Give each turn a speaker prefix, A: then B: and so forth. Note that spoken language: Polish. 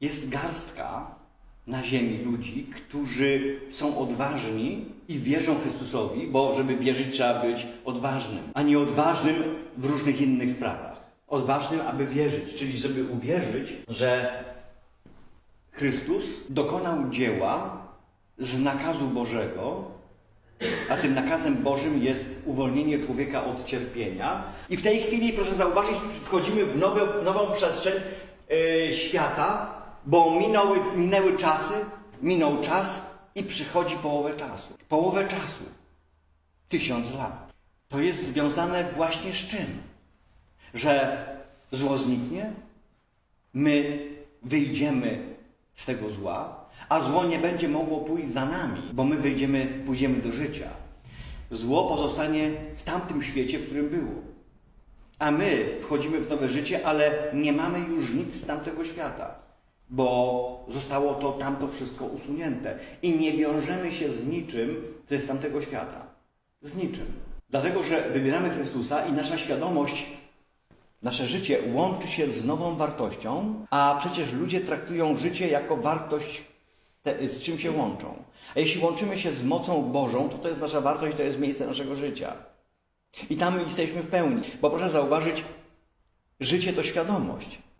A: Jest garstka na ziemi ludzi, którzy są odważni i wierzą Chrystusowi, bo żeby wierzyć trzeba być odważnym, a nie odważnym w różnych innych sprawach. Odważnym, aby wierzyć, czyli żeby uwierzyć, że Chrystus dokonał dzieła z nakazu Bożego, a tym nakazem Bożym jest uwolnienie człowieka od cierpienia. I w tej chwili, proszę zauważyć, wchodzimy w nowe, nową przestrzeń e, świata, bo minęły, minęły czasy, minął czas i przychodzi połowę czasu. Połowę czasu. Tysiąc lat. To jest związane właśnie z czym? Że zło zniknie, my wyjdziemy z tego zła, a zło nie będzie mogło pójść za nami, bo my wyjdziemy, pójdziemy do życia. Zło pozostanie w tamtym świecie, w którym było. A my wchodzimy w nowe życie, ale nie mamy już nic z tamtego świata, bo zostało to tamto wszystko usunięte i nie wiążemy się z niczym, co jest tamtego świata. Z niczym. Dlatego, że wybieramy Chrystusa i nasza świadomość Nasze życie łączy się z nową wartością, a przecież ludzie traktują życie jako wartość, te, z czym się łączą. A jeśli łączymy się z mocą Bożą, to to jest nasza wartość, to jest miejsce naszego życia. I tam jesteśmy w pełni. Bo proszę zauważyć, życie to świadomość.